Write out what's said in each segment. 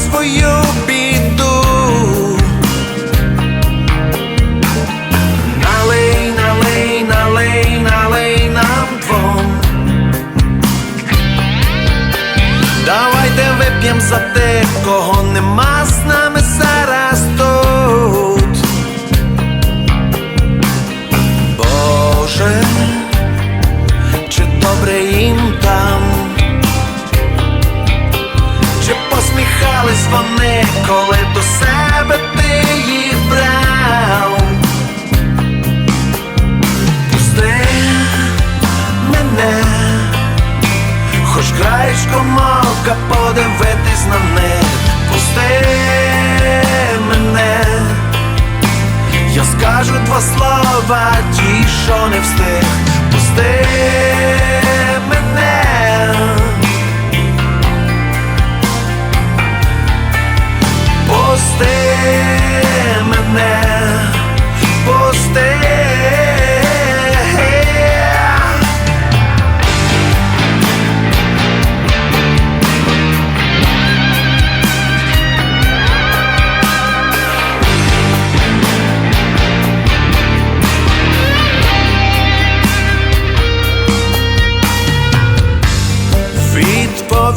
свою біду. Налий, налий, налий, налий нам двом. Давайте вип'єм за те, кого нема з нами краєчком мавка подивитись на них, пусти мене, я скажу два слова, ті, що не встиг, пусти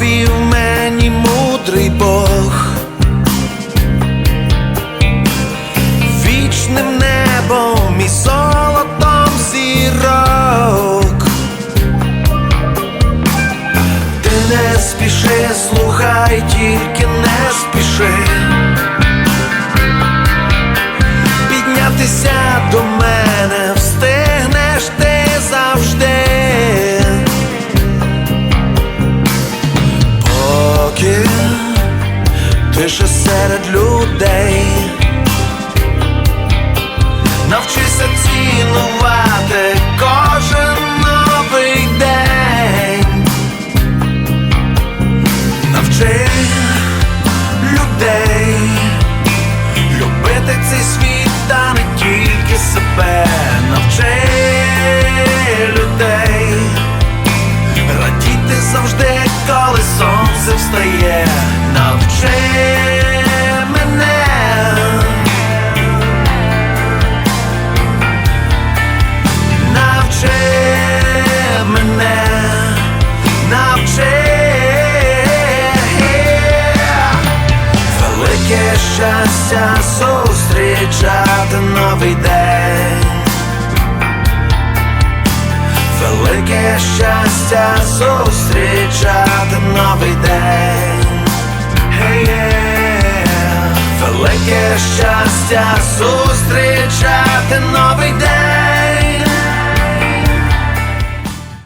Відповів мені мудрий Бог. Вічним небом і золотом зірок. Ти не спіши, слухай, тільки не спіши. Щастя зустрічати новий день. Велике щастя зустрічати новий день. Hey, yeah. Велике щастя зустрічати новий день.